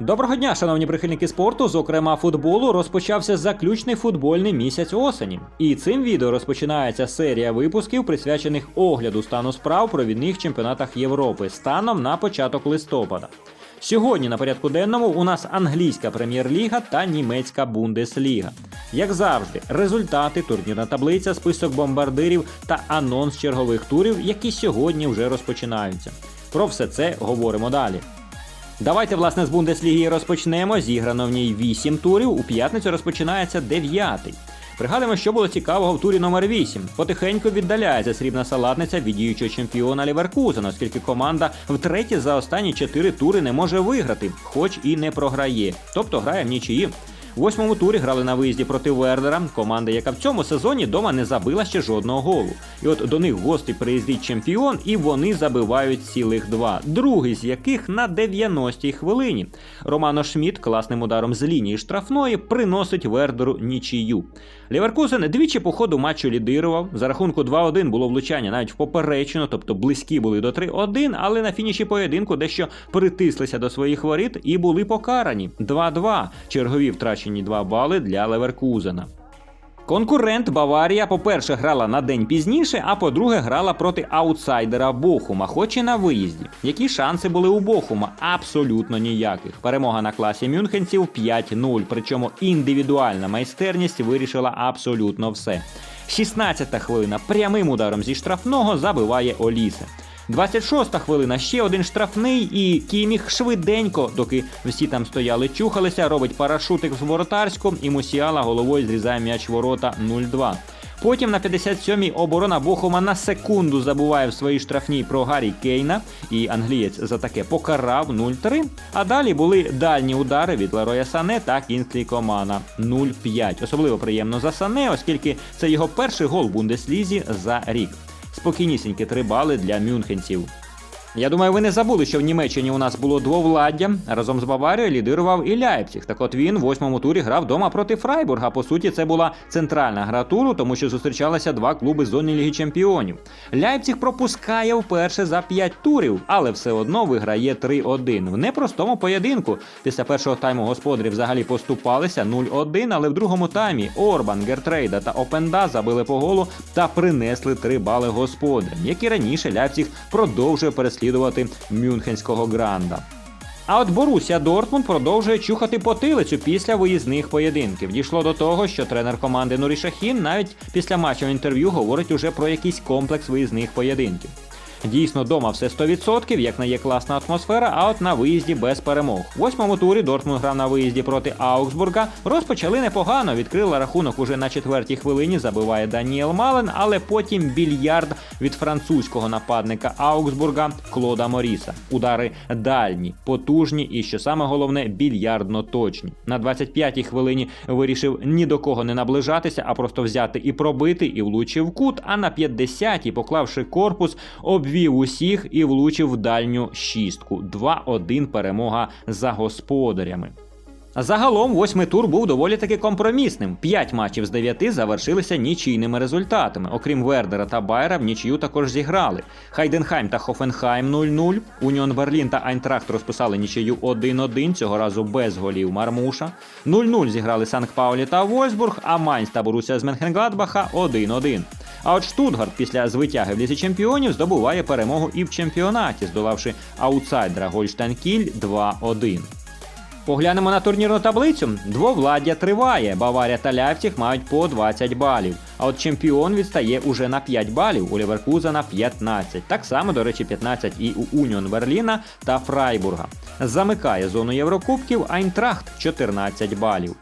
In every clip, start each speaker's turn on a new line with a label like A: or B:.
A: Доброго дня, шановні прихильники спорту. Зокрема, футболу розпочався заключний футбольний місяць осені. І цим відео розпочинається серія випусків, присвячених огляду стану справ про відних чемпіонатах Європи станом на початок листопада. Сьогодні на порядку денному у нас англійська прем'єр-ліга та німецька Бундесліга. Як завжди, результати, турнірна таблиця, список бомбардирів та анонс чергових турів, які сьогодні вже розпочинаються. Про все це говоримо далі. Давайте, власне, з Бундесліги розпочнемо. Зіграно в ній 8 турів. У п'ятницю розпочинається 9. Пригадуємо, що було цікавого в турі номер 8. Потихеньку віддаляється срібна салатниця від діючого чемпіона Ліверкузена, оскільки команда втретє за останні 4 тури не може виграти, хоч і не програє. Тобто грає в нічиї. Восьмому турі грали на виїзді проти Вердера, команда, яка в цьому сезоні дома не забила ще жодного голу. І от до них в гості приїздить чемпіон, і вони забивають цілих два. Другий з яких на 90-й хвилині. Романо Шмідт класним ударом з лінії штрафної приносить Вердеру нічию. Ліверкузен двічі по ходу матчу лідирував. За рахунку 2-1 було влучання навіть в поперечину, тобто близькі були до 3-1, але на фініші поєдинку дещо притислися до своїх воріт і були покарані. 2-2. Чергові втрачені 2 бали для Леверкузена. Конкурент Баварія, по-перше, грала на день пізніше, а по-друге, грала проти аутсайдера Бохума, хоч і на виїзді. Які шанси були у Бохума? Абсолютно ніяких. Перемога на класі мюнхенців 5-0, причому індивідуальна майстерність вирішила абсолютно все. 16-та хвилина прямим ударом зі штрафного забиває Олісе. 26-та хвилина ще один штрафний, і Кіміх швиденько, доки всі там стояли, чухалися, робить парашутик з воротарську, і Мусіала головою зрізає м'яч ворота 0-2. Потім на 57-й оборона Бохума на секунду забуває в своїй штрафній про Гаррі Кейна, і англієць за таке покарав 0-3. А далі були дальні удари від Лероя Сане та Кінслі Комана 0-5. Особливо приємно за Сане, оскільки це його перший гол в Бундеслізі за рік. Спокійнісінькі три бали для мюнхенців. Я думаю, ви не забули, що в Німеччині у нас було двовладдя. Разом з Баварією лідирував і Ляйпціг. Так от він в восьмому турі грав вдома проти Фрайбурга. По суті, це була центральна гра туру, тому що зустрічалися два клуби з зони Ліги Чемпіонів. Ляйпціг пропускає вперше за п'ять турів, але все одно виграє 3-1 в непростому поєдинку. Після першого тайму господарі взагалі поступалися 0-1, але в другому таймі Орбан, Гертрейда та Опенда забили по голу та принесли 3 бали господарям, які раніше Ляйпціг продовжує переслідувати мюнхенського гранда. А от Боруся Дортмунд продовжує чухати потилицю після виїзних поєдинків. Дійшло до того, що тренер команди Нурі Шахін навіть після матчу інтерв'ю говорить уже про якийсь комплекс виїзних поєдинків. Дійсно, дома все 100%, як не є класна атмосфера, а от на виїзді без перемог. В восьмому турі Дортмунд грав на виїзді проти Аугсбурга. Розпочали непогано, відкрила рахунок уже на четвертій хвилині, забиває Даніел Мален, але потім більярд від французького нападника Аугсбурга Клода Моріса. Удари дальні, потужні і, що саме головне, більярдно точні. На 25-й хвилині вирішив ні до кого не наближатися, а просто взяти і пробити, і влучив кут. А на 50-й, поклавши корпус, обвів усіх і влучив в дальню шістку. 2-1 перемога за господарями. Загалом восьмий тур був доволі таки компромісним. П'ять матчів з дев'яти завершилися нічийними результатами. Окрім Вердера та Байера, в нічию також зіграли. Хайденхайм та Хофенхайм 0-0. Уніон Берлін та Айнтрахт розписали нічию 1-1, цього разу без голів Мармуша. 0-0 зіграли Санкт Паулі та Вольсбург, а Майнц та Боруся з Менхенгладбаха 1-1. А от Штутгарт після звитяги в лізі чемпіонів здобуває перемогу і в чемпіонаті, здолавши аутсайдера Гольштайн Кіль 2-1. Поглянемо на турнірну таблицю. Двовладдя триває. Баварія та Ляйпціг мають по 20 балів. А от чемпіон відстає уже на 5 балів. У Ліверкузена 15. Так само, до речі, 15 і у Уніон Берліна та Фрайбурга. Замикає зону Єврокубків Айнтрахт 14 балів.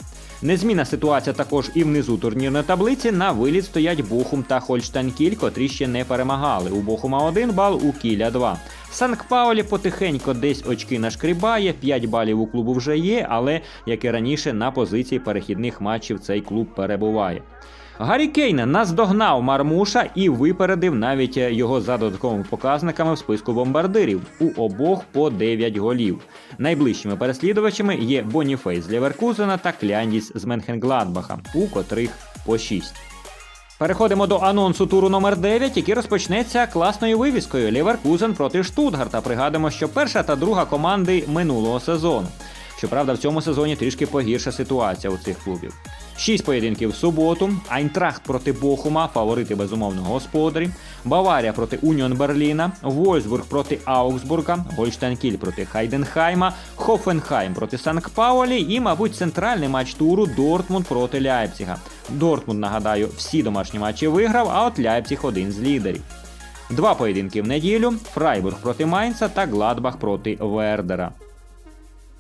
A: Незмінна ситуація також і внизу турнірної таблиці. На виліт стоять Бохум та Хольштайн-Кіль, котрі ще не перемагали. У Бохума 1 бал, у Кіля 2. Санк Паулі потихенько десь очки нашкрібає, 5 балів у клубу вже є, але, як і раніше, на позиції перехідних матчів цей клуб перебуває. Гаррі Кейн наздогнав Мармуша і випередив навіть його за додатковими показниками в списку бомбардирів у обох по 9 голів. Найближчими переслідувачами є Боніфейс з Ліверкузена та Кляндіс з Менхенгладбаха, у котрих по 6. Переходимо до анонсу туру номер 9, який розпочнеться класною вивіскою Ліверкузен проти Штутгарта. Пригадуємо, що перша та друга команди минулого сезону. Щоправда, в цьому сезоні трішки погірша ситуація у цих клубів. Шість поєдинків в суботу. Айнтрахт проти Бохума, фаворити безумовно господарі. Баварія проти Уніон Берліна, Вольсбург проти Аугсбурга, Гольштайн Кіль проти Хайденхайма, Хофенхайм проти Санкт-Паулі і, мабуть, центральний матч туру Дортмунд проти Ляйпціга. Дортмунд, нагадаю, всі домашні матчі виграв, а от Ляйпціг один з лідерів. Два поєдинки в неділю: Фрайбург проти Майнца та Гладбах проти Вердера.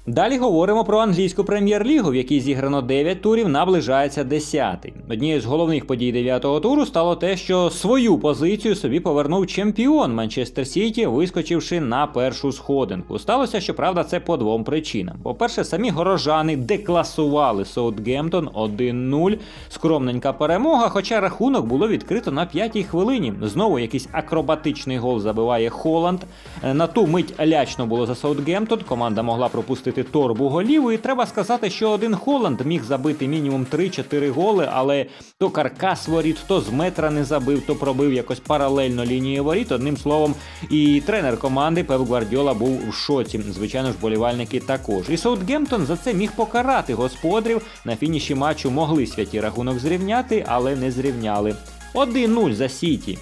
A: Далі говоримо про англійську прем'єр-лігу, в якій зіграно 9 турів, наближається 10-й. Однією з головних подій 9-го туру стало те, що свою позицію собі повернув чемпіон Манчестер Сіті, вискочивши на першу сходинку. Сталося, щоправда, це по двом причинам. По-перше, самі горожани декласували Саутгемптон 1-0. Скромненька перемога, хоча рахунок було відкрито на п'ятій хвилині. Знову якийсь акробатичний гол забиває Холланд. Е, На ту мить лячно було за Саутгемптон. Команда могла пропустити торбу голів. І треба сказати, що один Холланд міг забити мінімум 3-4 голи, але то каркас воріт, то з метра не забив, то пробив якось паралельно лінії воріт. Одним словом, і тренер команди Пеп Гвардіола був в шоці. Звичайно ж, болівальники також. І Саутгемптон за це міг покарати господарів. На фініші матчу могли святі рахунок зрівняти, але не зрівняли. 1-0 за Сіті.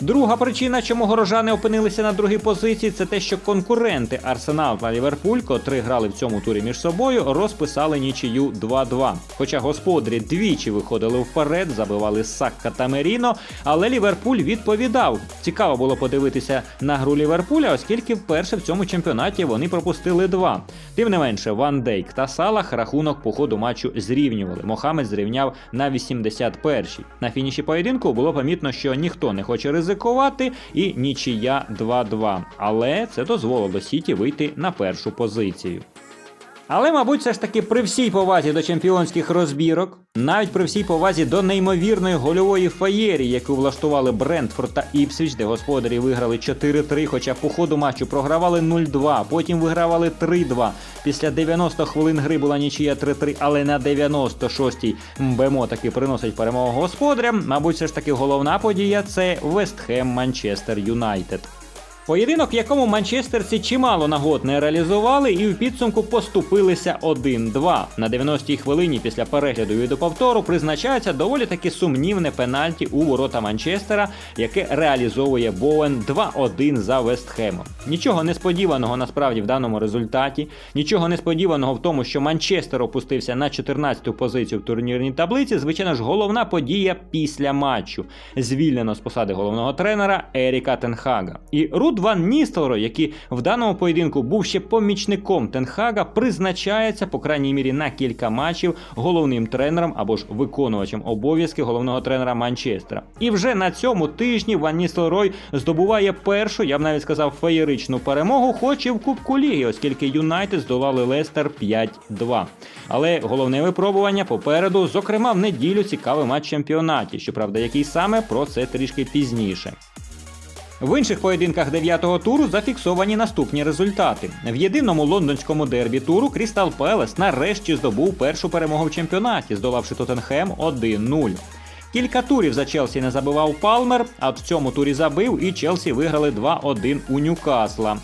A: Друга причина, чому горожани опинилися на другій позиції, це те, що конкуренти Арсенал та Ліверпуль, котрі грали в цьому турі між собою, розписали нічию 2-2. Хоча господарі двічі виходили вперед, забивали Сакка та Меріно, але Ліверпуль відповідав. Цікаво було подивитися на гру Ліверпуля, оскільки вперше в цьому чемпіонаті вони пропустили два. Тим не менше, Ван Дейк та Салах рахунок по ходу матчу зрівнювали. Мохамед зрівняв на 81-й. На фініші поєдинку було помітно, що ніхто не хоче ризикувати, і нічия 2-2. Але це дозволило Сіті вийти на першу позицію. Але, мабуть, все ж таки при всій повазі до чемпіонських розбірок, навіть при всій повазі до неймовірної гольової фаєрії, яку влаштували Брентфорд та Іпсвіч, де господарі виграли 4-3, хоча по ходу матчу програвали 0-2, потім вигравали 3-2. Після 90 хвилин гри була нічия 3-3, але на 96-й МБМО таки приносить перемогу господарям. Мабуть, все ж таки головна подія це Вестхем Манчестер Юнайтед. Поєдинок, в якому манчестерці чимало нагод не реалізували, і в підсумку поступилися 1-2. На 90-й хвилині після перегляду відеоповтору призначається доволі таки сумнівне пенальті у ворота Манчестера, яке реалізовує Боуен 2-1 за Вестхемом. Нічого несподіваного насправді в даному результаті, нічого несподіваного в тому, що Манчестер опустився на 14-ту позицію в турнірній таблиці. Звичайно ж, головна подія після матчу. Звільнено з посади головного тренера Еріка Тенхага. І Руд Ван Ністелрой, який в даному поєдинку був ще помічником Тенхага, призначається, по крайній мірі, на кілька матчів головним тренером або ж виконувачем обов'язки головного тренера Манчестера. І вже на цьому тижні Ван Ністелрой здобуває першу, я б навіть сказав, феєричну перемогу, хоч і в Кубку Ліги, оскільки Юнайтед здолали Лестер 5-2. Але головне випробування попереду, зокрема в неділю цікавий матч чемпіонаті. Щоправда, який саме про це трішки пізніше. В інших поєдинках дев'ятого туру зафіксовані наступні результати. В єдиному лондонському дербі туру Крістал Пелес нарешті здобув першу перемогу в чемпіонаті, здолавши Тоттенхем 1-0. Кілька турів за Челсі не забивав Палмер, а в цьому турі забив і Челсі виграли 2-1 у Ньюкасла.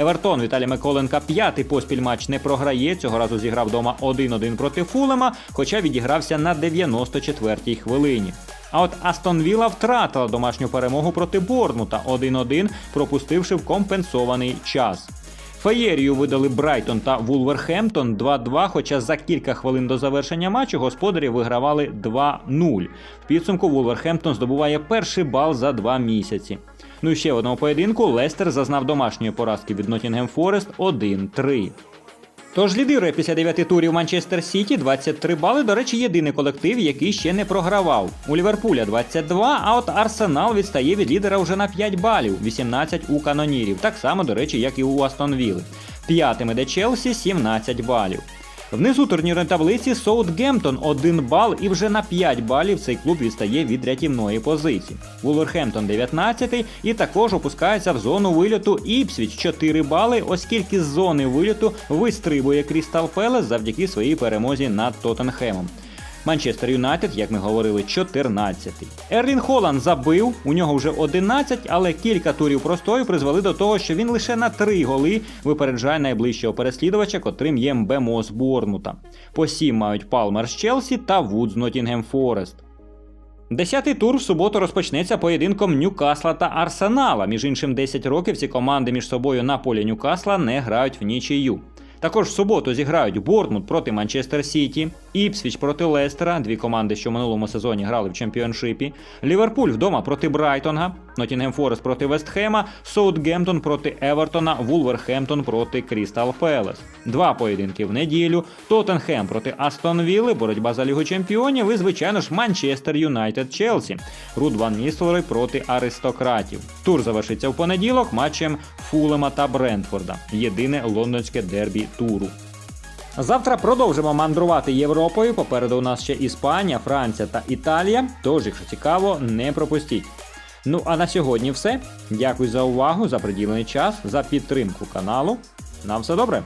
A: Евертон Віталій Миколенка п'ятий поспіль матч не програє. Цього разу зіграв вдома 1-1 проти Фулема, хоча відігрався на 94-й хвилині. А от Астон Вілла втратила домашню перемогу проти Борнмута 1-1, пропустивши в компенсований час. Феєрію видали Брайтон та Вулверхемптон 2-2, хоча за кілька хвилин до завершення матчу господарі вигравали 2-0. В підсумку Вулверхемптон здобуває перший бал за два місяці. Ну і ще в одному поєдинку Лестер зазнав домашньої поразки від Ноттінгем Форест 1-3. Тож лідирує після 9 турів Манчестер Сіті 23 бали. До речі, єдиний колектив, який ще не програвав. У Ліверпуля 22, а от Арсенал відстає від лідера вже на 5 балів, 18 у канонірів. Так само, до речі, як і у Астон Вілли. П'ятим іде Челсі 17 балів. Внизу турнірної таблиці Саутгемптон 1 бал і вже на 5 балів цей клуб відстає від рятівної позиції. Вулверхемптон 19 і також опускається в зону вильоту Іпсвіч 4 бали, оскільки з зони вильоту вистрибує Крістал Пелес завдяки своїй перемозі над Тоттенхемом. Манчестер Юнайтед, як ми говорили, 14-й. Ерлін Холланд забив, у нього вже 11, але кілька турів простою призвели до того, що він лише на 3 голи випереджає найближчого переслідувача, котрим є Мбемо з Борнмута. По 7 мають Палмер з Челсі та Вуд з Нотінгем Форест. Десятий тур в суботу розпочнеться поєдинком Ньюкасла та Арсенала. Між іншим, 10 років ці команди між собою на полі Ньюкасла не грають в нічию. Також в суботу зіграють Бортмут проти Манчестер Сіті, Іпсвіч проти Лестера, дві команди, що в минулому сезоні грали в чемпіоншипі, Ліверпуль вдома проти Брайтонга, Нотінгем Форест проти Вестхема, Соутгемптон проти Евертона, Вулверхемптон проти Крістал Пелес. Два поєдинки в неділю, Тоттенхем проти Астон Вілли, боротьба за Лігу Чемпіонів і, звичайно ж, Манчестер Юнайтед Челсі, Руд Ван проти аристократів. Тур завершиться в понеділок матчем Фулема та Брентфорда. Єдине лондонське дербі туру. Завтра продовжимо мандрувати Європою. Попереду у нас ще Іспанія, Франція та Італія. Тож, якщо цікаво, не пропустіть. Ну а на сьогодні все. Дякую за увагу, за приділений час, за підтримку каналу. Нам все добре.